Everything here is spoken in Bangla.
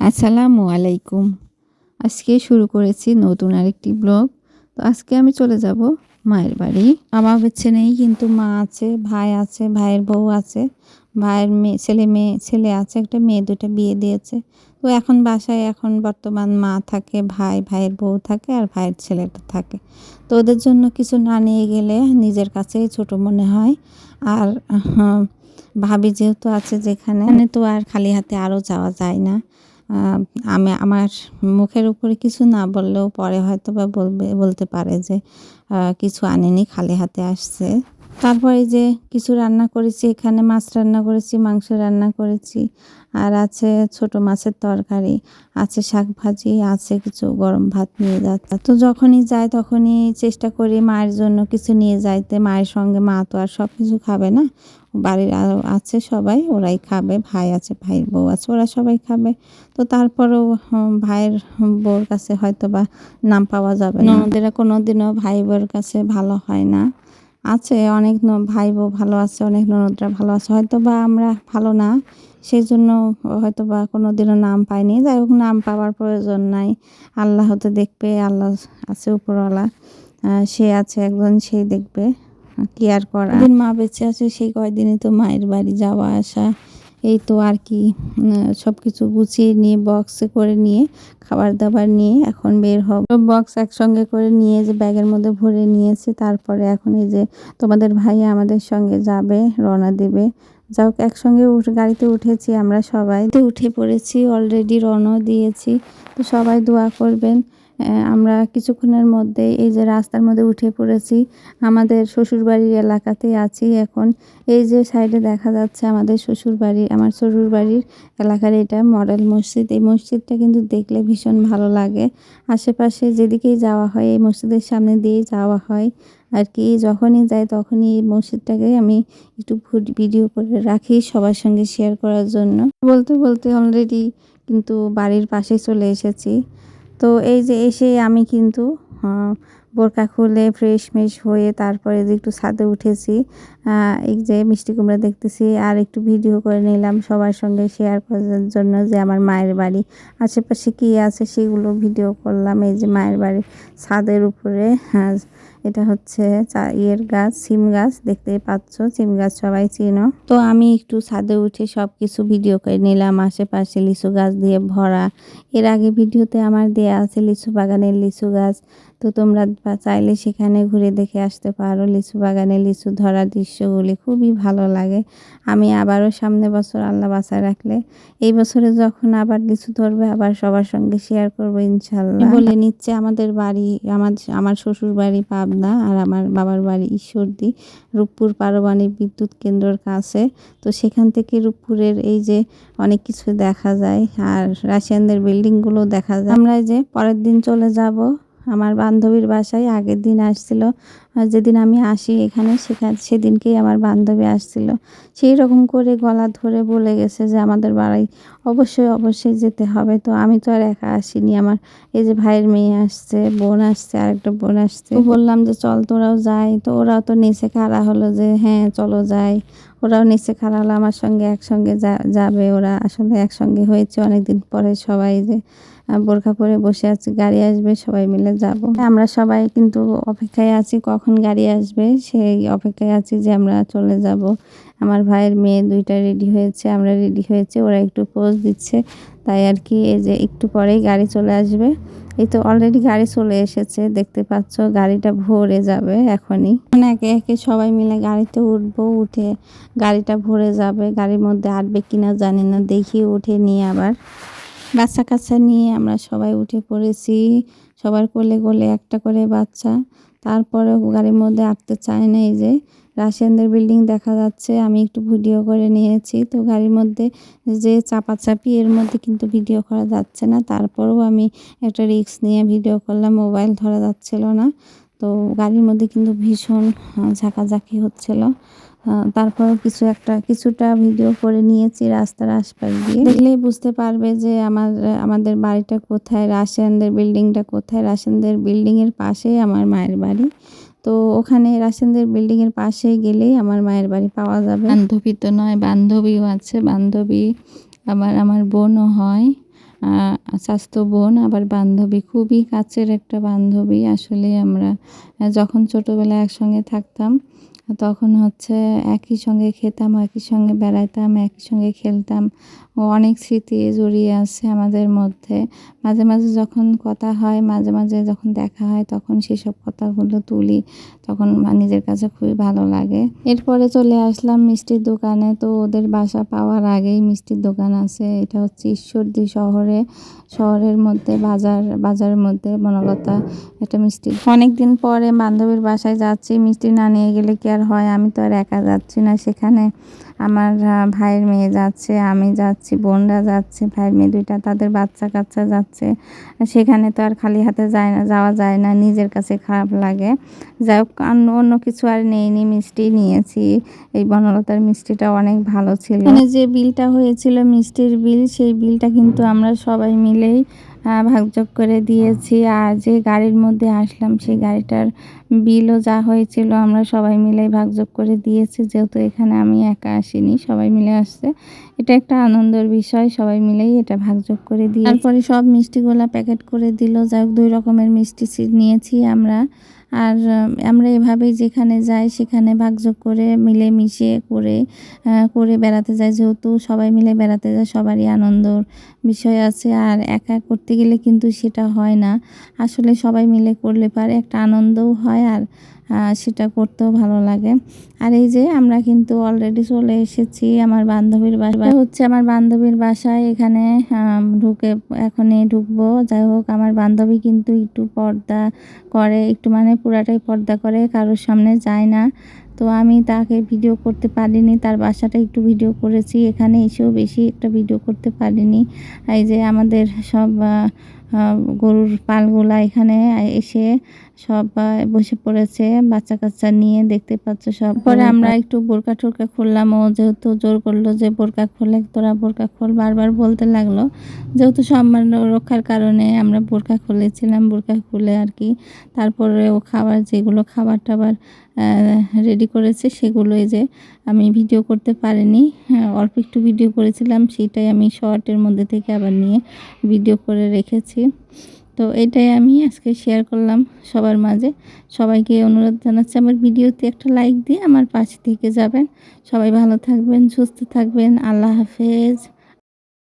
আসসালামু আলাইকুম। আজকে শুরু করেছি নতুন আরেকটি ব্লগ। তো আজকে আমি চলে যাব মায়ের বাড়ি। আমার হচ্ছে নেই, কিন্তু মা আছে, ভাই আছে, ভাইয়ের বউ আছে। ভাইয়ের মেয়ে, ছেলে মেয়ে, ছেলে আছে, একটা মেয়ে দুটা বিয়ে দিয়েছে। তো এখন বাসায় এখন বর্তমান মা থাকে, ভাই, ভাইয়ের বউ থাকে আর ভাইয়ের ছেলেটা থাকে। তো ওদের জন্য কিছু না নিয়ে গেলে নিজের কাছেই ছোট মনে হয়। আর ভাবি যেহেতু আছে যেখানে তো আর খালি হাতে আরও যাওয়া যায় না। আমি, আমার মুখের উপরে কিছু না বললেও পরে হয়তো বা বলবে, বলতে পারে যে কিছু আনেনি, খালি হাতে আসছে। তারপরে যে কিছু রান্না করেছি, এখানে মাছ রান্না করেছি, মাংস রান্না করেছি, আর আছে ছোট মাছের তরকারি, আছে শাক ভাজি, আছে কিছু গরম ভাত নিয়ে যাচ্ছে। তো যখনই যায় তখনই চেষ্টা করি মায়ের জন্য কিছু নিয়ে যাইতে। মায়ের সঙ্গে মা তো আর সব কিছু খাবে না, বাড়ির আছে সবাই, ওরাই খাবে, ভাই আছে, ভাইয়ের বউ আছে, ওরা সবাই খাবে। তো তারপরেও ভাইয়ের বউর কাছে হয়তো বা নাম পাওয়া যাবে না। ননদেরা কোনো দিনও ভাই বউর কাছে ভালো হয় না। আছে, অনেক ভাই বউ ভালো আছে, অনেক ননদরা ভালো আছে। হয়তো বা আমরা ভালো না সেই জন্য হয়তো বা কোনো দিনও নাম পাইনি। যাই হোক, নাম পাওয়ার প্রয়োজন নাই। আল্লাহ হতে দেখবে, আল্লাহ আছে উপরওয়ালা। সে আছে একজন, সেই দেখবে। কি আর করা মা বেঁচে আছে, সেই কয়দিনই তো মায়ের বাড়ি যাওয়া, আসা। এই তো আর কি সব কিছু গুছিয়ে নিয়ে বক্সে করে নিয়ে খাবার দাবার নিয়ে এখন বের হব। বক্স একসঙ্গে করে নিয়ে যে ব্যাগের মধ্যে ভরে নিয়েছি, তারপরে এখন এই যে তোমাদের ভাইয়া আমাদের সঙ্গে যাবে, রওনা দেবে। হোক একসঙ্গে গাড়িতে উঠেছি আমরা সবাই। উঠে পড়েছি অলরেডি রওনা দিয়েছি। তো সবাই দোয়া করবেন। আমরা কিছুক্ষণের মধ্যে এই যে রাস্তার মধ্যে উঠে পড়েছি, আমাদের শ্বশুরবাড়ির এলাকাতেই আছি এখন। এই যে সাইডে দেখা যাচ্ছে আমাদের শ্বশুরবাড়ি, আমার শ্বশুরবাড়ির এলাকার এটা মডেল মসজিদ। এই মসজিদটা কিন্তু দেখলে ভীষণ ভালো লাগে। আশেপাশে যেদিকেই যাওয়া হয়, এই মসজিদের সামনে দিয়েই যাওয়া হয় আর কি। যখনই যাই তখনই এই মসজিদটাকে আমি একটু ভিডিও করে রাখি সবার সঙ্গে শেয়ার করার জন্য। বলতে বলতে অলরেডি কিন্তু বাড়ির পাশে চলে এসেছি। তো এই যে এসে আমি কিন্তু আহ, বোরকা খুলে ফ্রেশ মেশ হয়ে তারপরে যে একটু ছাদে উঠেছি এই যে মিষ্টি কুমড়া দেখতেছি আর একটু ভিডিও করে নিলাম সবার সঙ্গে শেয়ার করার জন্য যে আমার মায়ের বাড়ি। আশেপাশে কী আছে সেগুলো ভিডিও করলাম এই যে মায়ের বাড়ি ছাদের উপরে হ্যাঁ এটা হচ্ছে ইয়ের গাছ, সিম গাছ দেখতে পাচ্ছ, সিম গাছ সবাই চিনো। তো আমি একটু ছাদে উঠে সব কিছু ভিডিও করে নিলাম, আশেপাশে লিচু গাছ দিয়ে ভরা। এর আগে ভিডিওতে আমার দেয়া আছে লিচু বাগানের লিচু গাছ। তো তোমরা চাইলে সেখানে ঘুরে দেখে আসতে পারো লিচু বাগানে লিচু ধরার দৃশ্যগুলি। খুবই ভালো লাগে। আমি আবারও সামনে বছর আল্লাহ বাঁচায় রাখলে। এই বছরে যখন আবার লিচু ধরবে, আবার সবার সঙ্গে শেয়ার করব ইনশাল্লাহ বলে নিচ্ছে, আমাদের বাড়ি, আমার আমার শ্বশুর বাড়ি পাবনা আর আমার বাবার বাড়ি ঈশ্বরদী। রূপপুর পারমাণবিক বিদ্যুৎ কেন্দ্রের কাছে। তো সেখান থেকে রূপপুরের এই যে অনেক কিছু দেখা যায় আর রাশিয়ানদের বিল্ডিংগুলো দেখা যায়। আমরা যে পরের দিন চলে যাব। আমার বান্ধবীর বাসায় আগের দিন আসছিল। আর যেদিন আমি আসি এখানে সেখানে সেদিনকেই আমার বান্ধবী আসছিল। সেই রকম করে গলা ধরে বলে গেছে যে আমাদের বাড়ি অবশ্যই অবশ্যই যেতে হবে। তো আমি তো আর একা আসিনি। আমার এই যে ভাইয়ের মেয়ে আসছে, বোন আসছে আর একটা বোন আসছে। বললাম যে, চল তোরাও যাই। তো ওরাও তো নিচে খাড়া হলো যে হ্যাঁ চলো যাই। ওরাও নিচে খাড়া হলো, আমার সঙ্গে একসঙ্গে যাবে ওরা। আসলে একসঙ্গে হয়েছে অনেকদিন পরে সবাই যে বোরখা পরে বসে আছি, গাড়ি আসবে, সবাই মিলে যাব। আমরা সবাই কিন্তু অপেক্ষায় আছি, কখন গাড়ি আসবে, সেই অপেক্ষায় আছি যে আমরা চলে যাব। আমার ভাইয়ের মেয়ে দুইটা রেডি হয়েছে, আমরা রেডি হয়েছে, ওরা একটু পোজ দিচ্ছে। তাই আর কি, এই যে একটু পরেই গাড়ি চলে আসবে। এই তো অলরেডি গাড়ি চলে এসেছে, দেখতে পাচ্ছ গাড়িটা ভরে যাবে এখনই। এখন একে একে সবাই মিলে গাড়িতে উঠবো, উঠে গাড়িটা ভরে যাবে। গাড়ির মধ্যে আটবে কিনা জানি না, দেখি উঠে নিয়ে আবার। বাচ্চা কাচ্চা নিয়ে আমরা সবাই উঠে পড়েছি। সবার কোলে কোলে একটা করে বাচ্চা। তারপরে গাড়ির মধ্যে আটতে চায় না, এই যে রাশিয়ানদের বিল্ডিং দেখা যাচ্ছে, আমি একটু ভিডিও করে নিয়েছি। তো গাড়ির মধ্যে যে চাপাচাপি, এর মধ্যে কিন্তু ভিডিও করা যাচ্ছে না। তারপরেও আমি একটা রিক্স নিয়ে ভিডিও করলাম, মোবাইল ধরা যাচ্ছিল না। তো গাড়ির মধ্যে কিন্তু ভীষণ ঝাঁকাঝাঁকি হচ্ছিল। তারপরেও কিছু একটা, কিছুটা ভিডিও করে নিয়েছি রাস্তার আশপাশ দিয়ে। দেখলেই বুঝতে পারবে যে আমার, আমাদের বাড়িটা কোথায়, রাশিয়ানদের বিল্ডিংটা কোথায়? রাশিয়ানদের বিল্ডিংয়ের পাশেই আমার মায়ের বাড়ি। তো ওখানে রাশিয়ানদের বিল্ডিংয়ের পাশে গেলেই আমার মায়ের বাড়ি পাওয়া যাবে। বান্ধবী তো নয়, বান্ধবীও আছে। বান্ধবী আবার আমার বোনও হয়। স্বাস্থ্য বোন, আবার বান্ধবী, খুবই কাছের একটা বান্ধবী। আসলে আমরা যখন ছোটোবেলায় একসঙ্গে থাকতাম, তখন হচ্ছে একই সঙ্গে খেতাম, একই সঙ্গে বেড়াতাম একই সঙ্গে খেলতাম। ও অনেক স্মৃতি জড়িয়ে আছে আমাদের মধ্যে। মাঝে মাঝে যখন কথা হয়, মাঝে মাঝে যখন দেখা হয়, তখন সেসব কথাগুলো তুলি। তখন নিজের কাছে খুবই ভালো লাগে। এরপরে চলে আসলাম মিষ্টির দোকানে। তো ওদের বাসা পাওয়ার আগেই মিষ্টির দোকান আছে। এটা হচ্ছে ঈশ্বরদী শহরে শহরের মধ্যে, বাজার, বাজারের মধ্যে বনলতা একটা মিষ্টি। অনেক দিন পরে বান্ধবীর বাসায় যাচ্ছি, মিষ্টি না নিয়ে গেলে কি আর হয়? আমি তো আর একা যাচ্ছি না সেখানে। আমার ভাইয়ের মেয়ে যাচ্ছে, আমি যাচ্ছি, বোনরা যাচ্ছে, ভাইয়ের মেয়ে দুইটা, তাদের বাচ্চা কাচ্চা যাচ্ছে। সেখানে তো আর খালি হাতে যায় না, যাওয়া যায় না, নিজের কাছে খারাপ লাগে। যাই হোক অন্য কিছু আর নেইনি, মিষ্টি নিয়েছি। এই বনলতার মিষ্টিটা অনেক ভালো ছিল। এখানে যে বিলটা হয়েছিল, মিষ্টির বিল, সেই বিলটা কিন্তু আমরা সবাই মিলেই ভাগযোগ করে দিয়েছি। আর যে গাড়ির মধ্যে আসলাম, সেই গাড়িটার বিলও যা হয়েছিল, আমরা সবাই মিলে ভাগযোগ করে দিয়েছি। যেহেতু এখানে আমি একা আসিনি, সবাই মিলে আসছে। এটা একটা আনন্দের বিষয়, সবাই মিলেই এটা ভাগযোগ করে দিয়ে তারপরে সব মিষ্টিগুলা প্যাকেট করে দিল। যাই হোক, দুই রকমের মিষ্টি নিয়েছি আমরা। আর আমরা এভাবেই যেখানে যাই সেখানে ভাগযোগ করে মিলে মিশে করে করে বেড়াতে যাই। যেহেতু সবাই মিলে বেড়াতে যায়, সবারই আনন্দর বিষয় আছে। আর একা করতে গেলে কিন্তু সেটা হয় না। আসলে সবাই মিলে করলে পারে, একটা আনন্দও হয়। আর সেটা করতেও ভালো লাগে। আর এই যে আমরা কিন্তু অলরেডি চলে এসেছি আমার বান্ধবীর বাসা হচ্ছে আমার বান্ধবীর বাসায়, এখানে ঢুকে এখনই ঢুকবো। যাই হোক, আমার বান্ধবী কিন্তু একটু পর্দা করে, একটু মানে পুরাটাই পর্দা করে, কারোর সামনে যায় না। তো আমি তাকে ভিডিও করতে পারিনি, তার বাসাটা একটু ভিডিও করেছি। এখানে এসেও বেশি একটা ভিডিও করতে পারিনি। এই যে আমাদের সব গরুর পালগুলা এখানে এসে সব আহ, বসে পড়েছে বাচ্চা কাচ্চা নিয়ে দেখতে পাচ্ছ সব। পরে আমরা একটু বোরকা টোরকা খুললাম ও যেহেতু জোর করল যে বোরকা খোলে তোরা বোরকা খোল বারবার বলতে লাগল। যেহেতু সম্মান রক্ষার কারণে আমরা বোরকা খুলেছিলাম বোরকা খুলে আর কি। তারপরে ও খাবার যেগুলো খাবার টাবার রেডি করেছে সেগুলো এই যে আমি ভিডিও করতে পারিনি। হ্যাঁ, অল্প একটু ভিডিও করেছিলাম সেটাই আমি শর্টের মধ্যে থেকে আবার নিয়ে ভিডিও করে রেখেছি। তো এটাই আমি আজকে শেয়ার করলাম সবার মাঝে। সবাইকে অনুরোধ জানাচ্ছি আমার ভিডিওতে একটা লাইক দিয়ে আমার পাশে থেকে যাবেন। সবাই ভালো থাকবেন, সুস্থ থাকবেন। আল্লাহ হাফেজ।